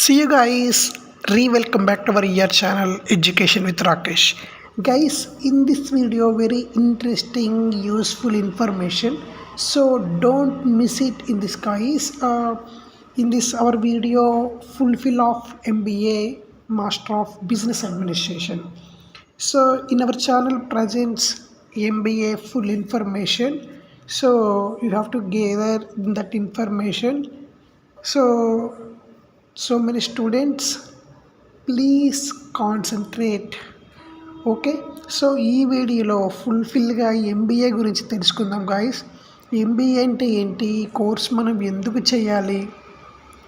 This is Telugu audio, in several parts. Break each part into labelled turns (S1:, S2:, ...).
S1: See you guys. Re welcome back to our year channel Education with Rakesh. Guys, in this video, very interesting, useful information. So don't miss it in this guys. Uh, in this our video, fulfill of MBA, Master of Business Administration. So in our channel presents MBA full information. So you have to gather that information. So so many students please concentrate okay so ఈ వీడియోలో ఫుల్ఫిల్గా ఎంబీఏ గురించి తెలుసుకుందాం గాయస్ ఎంబీఏ అంటే ఏంటి? ఈ కోర్స్ మనం ఎందుకు చేయాలి?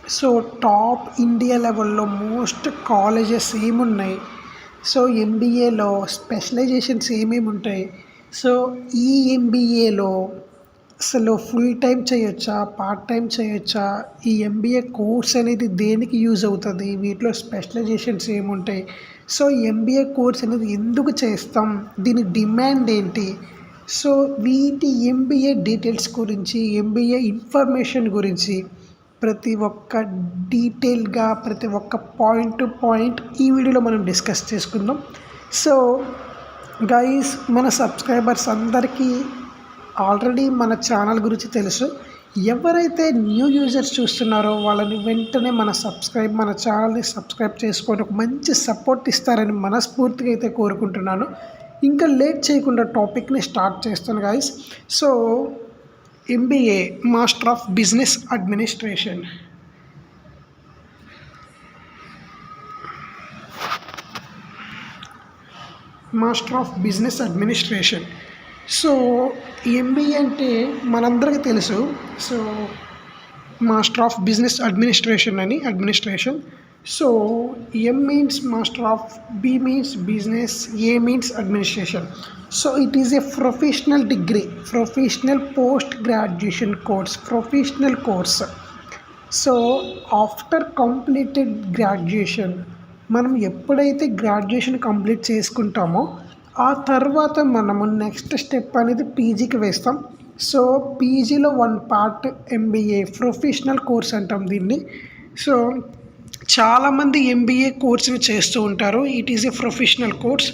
S1: సో టాప్ ఇండియా లెవెల్లో మోస్ట్ కాలేజెస్ ఏమున్నాయి? సో ఎంబీఏలో స్పెషలైజేషన్స్ ఏమేమి ఉంటాయి సో ఈ ఎంబీఏలో అసలు ఫుల్ టైం చేయొచ్చా? పార్ట్ టైం చేయొచ్చా? ఈ ఎంబీఏ కోర్స్ అనేది దేనికి యూజ్ అవుతుంది? వీటిలో స్పెషలైజేషన్స్ ఏముంటాయి? సో ఎంబీఏ కోర్స్ అనేది ఎందుకు చేస్తాం? దీని డిమాండ్ ఏంటి? సో వీటి ఎంబీఏ డీటెయిల్స్ గురించి ఎంబీఏ ఇన్ఫర్మేషన్ గురించి ప్రతి ఒక్క డీటెయిల్గా ప్రతి ఒక్క పాయింట్ టు పాయింట్ ఈ వీడియోలో మనం డిస్కస్ చేసుకుందాం. సో గైస్ మన సబ్స్క్రైబర్స్ అందరికీ ఆల్రెడీ మన ఛానల్ గురించి తెలుసు. ఎవరైతే న్యూ యూజర్స్ చూస్తున్నారో వాళ్ళని వెంటనే మన సబ్స్క్రైబ్ మన ఛానల్ని సబ్స్క్రైబ్ చేసుకొని ఒక మంచి సపోర్ట్ ఇస్తారని మనస్ఫూర్తిగా అయితే కోరుకుంటున్నాను. ఇంకా లేట్ చేయకుండా టాపిక్ని స్టార్ట్ చేస్తాను guys so MBA master of business administration master of business administration so MBA అంటే మనందరికీ తెలుసు. So master of business administration అని administration so M means master of B means business A means administration so it is a professional degree professional post graduation course professional course so after completed graduation మనం ఎప్పుడైతే గ్రాడ్యుయేషన్ కంప్లీట్ చేసుకుంటామో ఆ తర్వాత మనము నెక్స్ట్ స్టెప్ అనేది పీజీకి వేస్తాం. సో పీజీలో one part MBA professional course అంటాం దీన్ని. సో చాలామంది ఎంబీఏ కోర్స్ని చేస్తూ ఉంటారు. It is a professional course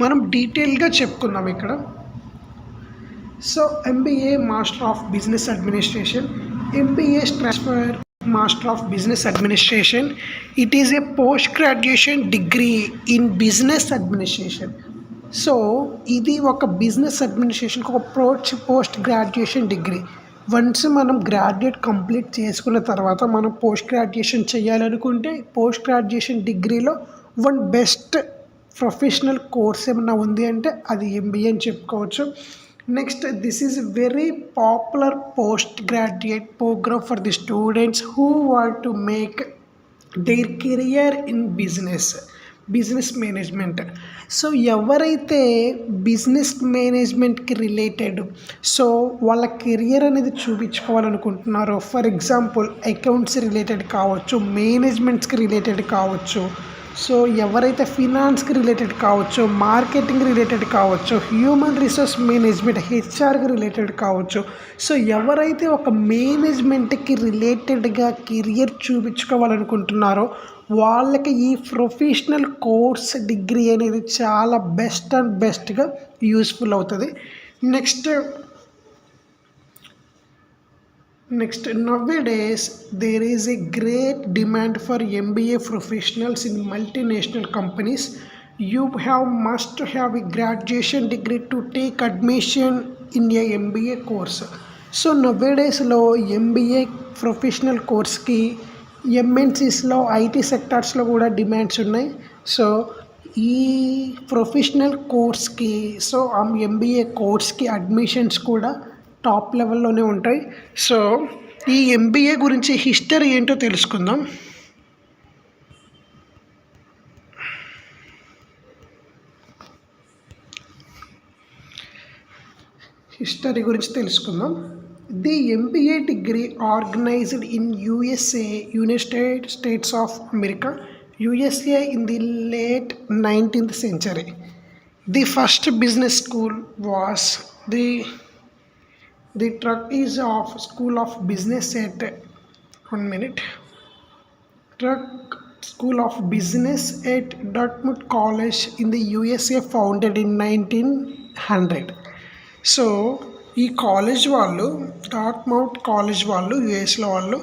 S1: మనం డీటెయిల్గా చెప్పుకుందాం ఇక్కడ. So MBA master of business administration MBA transfer master of business administration it is a post graduation degree in business administration so ఇది ఒక బిజినెస్ అడ్మినిస్ట్రేషన్కి ఒక post post graduation degree once మనం గ్రాడ్యుయేట్ కంప్లీట్ చేసుకున్న తర్వాత మనం పోస్ట్ గ్రాడ్యుయేషన్ చేయాలనుకుంటే పోస్ట్ గ్రాడ్యుయేషన్ డిగ్రీలో వన్ బెస్ట్ ప్రొఫెషనల్ కోర్స్ ఏమన్నా ఉంది అంటే అది ఎంబీఏ అని చెప్పుకోవచ్చు. Next this is very popular post graduate program for the students who want to make their career in business business management. So ఎవరైతే బిజినెస్ మేనేజ్మెంట్కి రిలేటెడ్ సో వాళ్ళ కెరియర్ అనేది చూపించుకోవాలనుకుంటున్నారో ఫర్ ఎగ్జాంపుల్ అకౌంట్స్ రిలేటెడ్ కావచ్చు మేనేజ్మెంట్స్కి రిలేటెడ్ కావచ్చు సో ఎవరైతే ఫినాన్స్కి రిలేటెడ్ కావచ్చు మార్కెటింగ్ రిలేటెడ్ కావచ్చు హ్యూమన్ రిసోర్స్ మేనేజ్మెంట్ హెచ్ఆర్కి రిలేటెడ్ కావచ్చు సో ఎవరైతే ఒక మేనేజ్మెంట్కి రిలేటెడ్గా కెరియర్ చూపించుకోవాలనుకుంటున్నారో వాళ్ళకి ఈ ప్రొఫెషనల్ కోర్స్ డిగ్రీ అనేది చాలా బెస్ట్ అండ్ బెస్ట్గా యూస్ఫుల్ అవుతుంది. Next next nowadays there is a great demand for MBA professionals in multinational companies you have must have a graduation degree to take admission in a MBA course so నవ్వేడేస్లో MBA professional కోర్స్కి ఎంఎన్సీస్లో ఐటీ సెక్టార్స్లో కూడా డిమాండ్స్ ఉన్నాయి సో ఈ ప్రొఫెషనల్ కోర్స్కి సో ఎంబీఏ కోర్స్కి అడ్మిషన్స్ కూడా టాప్ లెవెల్లోనే ఉంటాయి. సో ఈ ఎంబీఏ గురించి హిస్టరీ ఏంటో తెలుసుకుందాం. హిస్టరీ గురించి తెలుసుకుందాం. The MBA degree organized in USA United States of America USA in the late nineteenth century. The first business school was the the truck is of school of business at one minute truck school of business at at Dartmouth College in the USA founded in 1900. So ఈ కాలేజ్ వాళ్ళు డార్ట్మౌత్ కాలేజ్ వాళ్ళు యుఎస్లో వాళ్ళు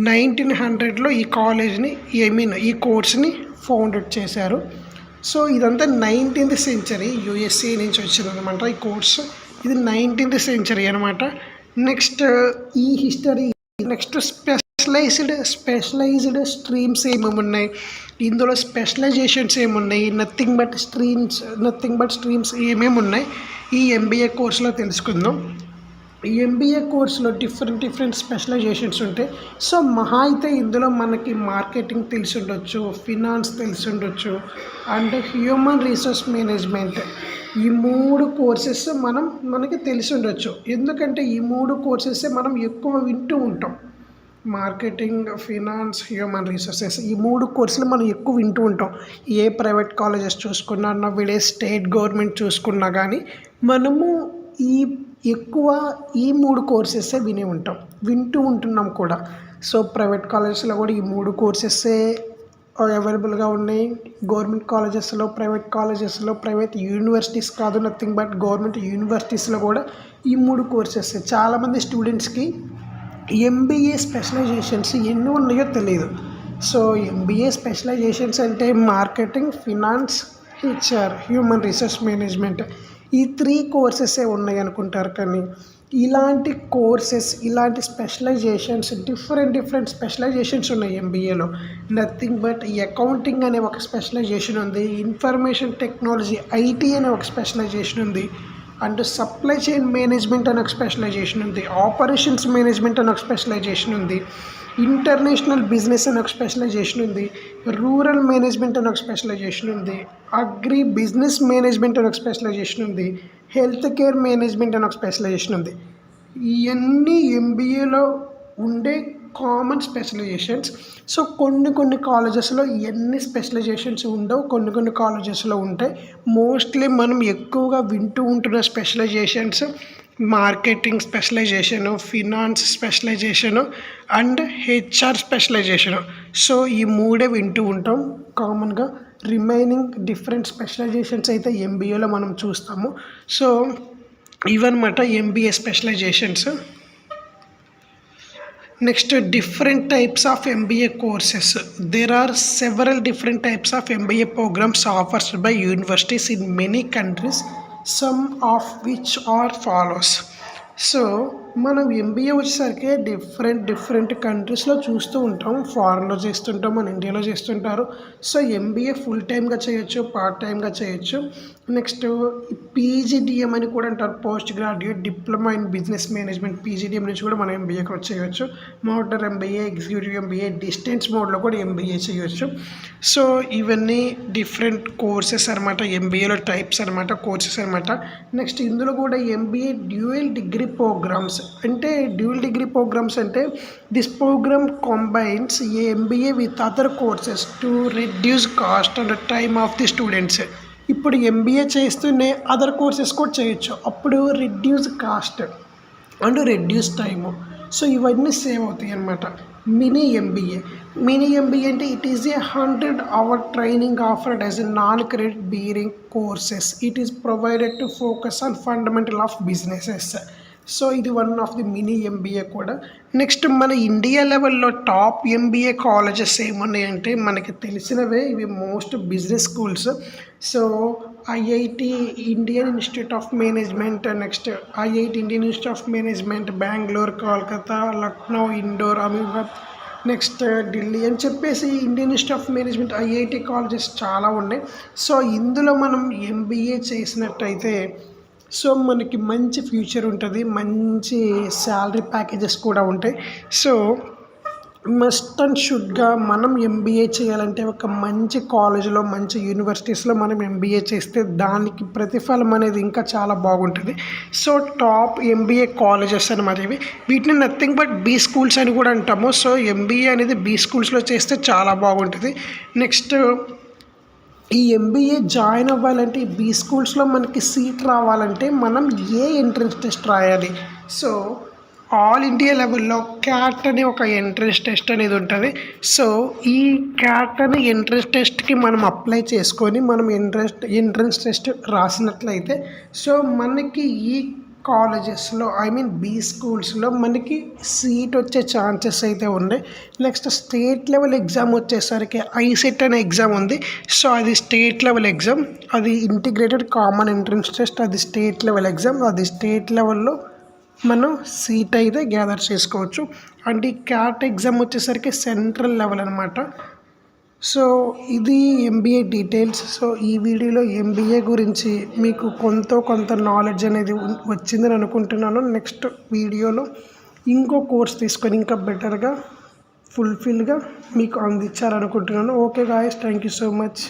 S1: నైన్టీన్ హండ్రెడ్లో ఈ కాలేజ్ని ఐ మీన్ ఈ కోర్స్ని ఫౌండెడ్ చేశారు. సో ఇదంతా నైన్టీన్త్ సెంచరీ యుఎస్ఏ నుంచి వచ్చిందనమాట ఈ కోర్స్ ఇది నైన్టీన్త్ సెంచరీ అనమాట నెక్స్ట్ ఈ history next specialized specialized streams ఏమేమి ఉన్నాయి? ఇందులో స్పెషలైజేషన్స్ ఏమున్నాయి nothing but streams nothing but streams ఏమేమి ఉన్నాయి? ఈ ఎంబీఏ కోర్సులో తెలుసుకుందాం. ఎంబీఏ కోర్సులో డిఫరెంట్ డిఫరెంట్ స్పెషలైజేషన్స్ ఉంటాయి సో మహా అయితే ఇందులో మనకి మార్కెటింగ్ తెలిసి ఉండొచ్చు ఫినాన్స్ తెలిసి ఉండొచ్చు అండ్ హ్యూమన్ రీసోర్స్ మేనేజ్మెంట్ ఈ మూడు కోర్సెస్ మనం మనకి తెలిసి ఉండొచ్చు. ఎందుకంటే ఈ మూడు కోర్సెస్ మనం ఎక్కువ వింటూ ఉంటాం. మార్కెటింగ్ ఫినాన్స్ హ్యూమన్ రీసోర్సెస్ ఈ మూడు కోర్సులు మనం ఎక్కువ వింటూ ఉంటాం. ఏ ప్రైవేట్ కాలేజెస్ చూసుకున్నా నవ్విడే స్టేట్ గవర్నమెంట్ చూసుకున్నా కానీ మనము ఈ ఎక్కువ ఈ మూడు కోర్సెస్సే విని ఉంటాం. వింటూ ఉంటున్నాం కూడా. సో ప్రైవేట్ కాలేజెస్లో కూడా ఈ మూడు కోర్సెస్సే అవైలబుల్గా ఉన్నాయి గవర్నమెంట్ కాలేజెస్లో ప్రైవేట్ కాలేజెస్లో ప్రైవేట్ యూనివర్సిటీస్ కాదు నథింగ్ బట్ గవర్నమెంట్ యూనివర్సిటీస్లో కూడా ఈ మూడు కోర్సెస్ చాలామంది స్టూడెంట్స్కి ఎంబీఏ స్పెషలైజేషన్స్ ఎన్ని ఉన్నాయో తెలియదు సో ఎంబీఏ స్పెషలైజేషన్స్ అంటే marketing finance HR human resource management ఈ త్రీ కోర్సెసే ఉన్నాయి అనుకుంటారు కానీ ఇలాంటి కోర్సెస్ ఇలాంటి స్పెషలైజేషన్స్ డిఫరెంట్ డిఫరెంట్ స్పెషలైజేషన్స్ ఉన్నాయి ఎంబీఏలో నథింగ్ బట్ ఈ అకౌంటింగ్ అనే ఒక స్పెషలైజేషన్ ఉంది. ఇన్ఫర్మేషన్ టెక్నాలజీ ఐటీ అనే ఒక స్పెషలైజేషన్ ఉంది. అండ్ సప్లై చైన్ మేనేజ్మెంట్ అని ఒక స్పెషలైజేషన్ ఉంది. ఆపరేషన్స్ మేనేజ్మెంట్ అనే ఒక స్పెషలైజేషన్ ఉంది. ఇంటర్నేషనల్ బిజినెస్ అని ఒక స్పెషలైజేషన్ ఉంది. రూరల్ మేనేజ్మెంట్ అనే ఒక స్పెషలైజేషన్ ఉంది. అగ్రి బిజినెస్ మేనేజ్మెంట్ అనే ఒక స్పెషలైజేషన్ ఉంది. హెల్త్ కేర్ మేనేజ్మెంట్ అని ఒక స్పెషలైజేషన్ ఉంది. ఇవన్నీ ఎంబీఏలో ఉండే కామన్ స్పెషలైజేషన్స్. సో కొన్ని కొన్ని కాలేజెస్లో ఎన్ని స్పెషలైజేషన్స్ ఉండవు కొన్ని కొన్ని కాలేజెస్లో ఉంటాయి. మోస్ట్లీ మనం ఎక్కువగా వింటూ ఉంటున్న specializations marketing specialization finance specialization and HR specialization. So ఈ మూడే వింటూ ఉంటాం. కామన్గా రిమైనింగ్ డిఫరెంట్ స్పెషలైజేషన్స్ అయితే ఎంబీఏలో మనం చూస్తాము. సో ఇవన్నమాట MBA specializations. Next different types of MBA courses. There are several different types of MBA programs offers by universities in many countries. Some of which are follows so మనం ఎంబీఏ వచ్చేసరికి డిఫరెంట్ డిఫరెంట్ కంట్రీస్లో చూస్తూ ఉంటాం. ఫారెన్లో చేస్తుంటాం మన ఇండియాలో చేస్తుంటారు. సో ఎంబీఏ ఫుల్ టైమ్గా చేయొచ్చు పార్ట్ టైమ్గా చేయొచ్చు. నెక్స్ట్ పీజీడిఎం అని కూడా అంటారు. Post graduate diploma in business management PGDM నుంచి కూడా మనం ఎంబీఏ కూడా చేయొచ్చు motor MBA executive MBA distance మోడ్లో కూడా ఎంబీఏ చేయొచ్చు. సో ఇవన్నీ డిఫరెంట్ కోర్సెస్ అనమాట ఎంబీఏలో టైప్స్ అనమాట కోర్సెస్ అనమాట నెక్స్ట్ ఇందులో కూడా ఎంబీఏ డ్యూయల్ డిగ్రీ ప్రోగ్రామ్స్ అంటే డ్యూల్ డిగ్రీ ప్రోగ్రామ్స్ అంటే this program combines a MBA with other courses to reduce cost and time of the students ఇప్పుడు ఎంబీఏ చేస్తూనే అదర్ కోర్సెస్ కూడా చేయొచ్చు. అప్పుడు reduce cost and reduce time so ఇవన్నీ సేవ్ అవుతాయి అన్నమాట. మినీ ఎంబీఏ మినీ ఎంబీఏ అంటే it is a hundred hour training offered as a non credit bearing courses it is provided to focus on fundamental of businesses so ఇది one of the mini MBA కూడా. నెక్స్ట్ మన ఇండియా లెవెల్లో టాప్ ఎంబీఏ కాలేజెస్ ఏమున్నాయంటే మనకి తెలిసినవే ఇవి most business schools so IIT Indian Institute of Management next IIT Indian institute of management Bengaluru Kolkata Lucknow Indore Ahmedabad next Delhi అని చెప్పేసి Indian institute of management IIT colleges చాలా ఉన్నాయి. సో ఇందులో మనం ఎంబీఏ చేసినట్టయితే సో మనకి మంచి ఫ్యూచర్ ఉంటుంది మంచి శాలరీ ప్యాకేజెస్ కూడా ఉంటాయి. సో మస్ట్ అండ్ షుడ్గా మనం ఎంబీఏ చేయాలంటే ఒక మంచి కాలేజీలో మంచి యూనివర్సిటీస్లో మనం ఎంబీఏ చేస్తే దానికి ప్రతిఫలం అనేది ఇంకా చాలా బాగుంటుంది. సో టాప్ ఎంబీఏ కాలేజెస్ అనమాట ఇవి వీటిని నథింగ్ బట్ బీ స్కూల్స్ అని కూడా అంటాము. సో ఎంబీఏ అనేది బీ స్కూల్స్లో చేస్తే చాలా బాగుంటుంది. నెక్స్ట్ ఈ ఎంబీఏ జాయిన్ అవ్వాలంటే బీ స్కూల్స్లో మనకి సీట్ రావాలంటే మనం ఏ ఎంట్రన్స్ టెస్ట్ రాయాలి? సో ఆల్ ఇండియా లెవెల్లో క్యాట్ అనే ఒక ఎంట్రన్స్ టెస్ట్ అనేది ఉంటుంది. సో ఈ క్యాట్ అనే ఎంట్రన్స్ టెస్ట్కి మనం అప్లై చేసుకొని మనం ఎంట్రన్స్ ఎంట్రన్స్ టెస్ట్ రాసినట్లయితే సో మనకి ఈ కాలేజెస్లో ఐ మీన్ బీ స్కూల్స్లో మనకి సీట్ వచ్చే ఛాన్సెస్ అయితే ఉన్నాయి. నెక్స్ట్ స్టేట్ లెవెల్ ఎగ్జామ్ వచ్చేసరికి ఐసెట్ అనే ఎగ్జామ్ ఉంది. సో అది స్టేట్ లెవెల్ ఎగ్జామ్. అది ఇంటిగ్రేటెడ్ కామన్ ఎంట్రన్స్ టెస్ట్ అది స్టేట్ లెవెల్ ఎగ్జామ్. అది స్టేట్ లెవెల్లో మనం సీట్ అయితే గ్యాదర్ చేసుకోవచ్చు. అండ్ ఈ క్యాట్ ఎగ్జామ్ వచ్చేసరికి సెంట్రల్ లెవెల్ అనమాట సో ఇది ఎంబీఏ డీటెయిల్స్ సో ఈ వీడియోలో ఎంబీఏ గురించి మీకు కొంత కొంత నాలెడ్జ్ అనేది వచ్చిందని అనుకుంటున్నాను. నెక్స్ట్ వీడియోలో ఇంకో కోర్స్ తీసుకొని ఇంకా బెటర్గా ఫుల్ఫిల్గా మీకు అందించాలనుకుంటున్నాను. Okay guys thank you so much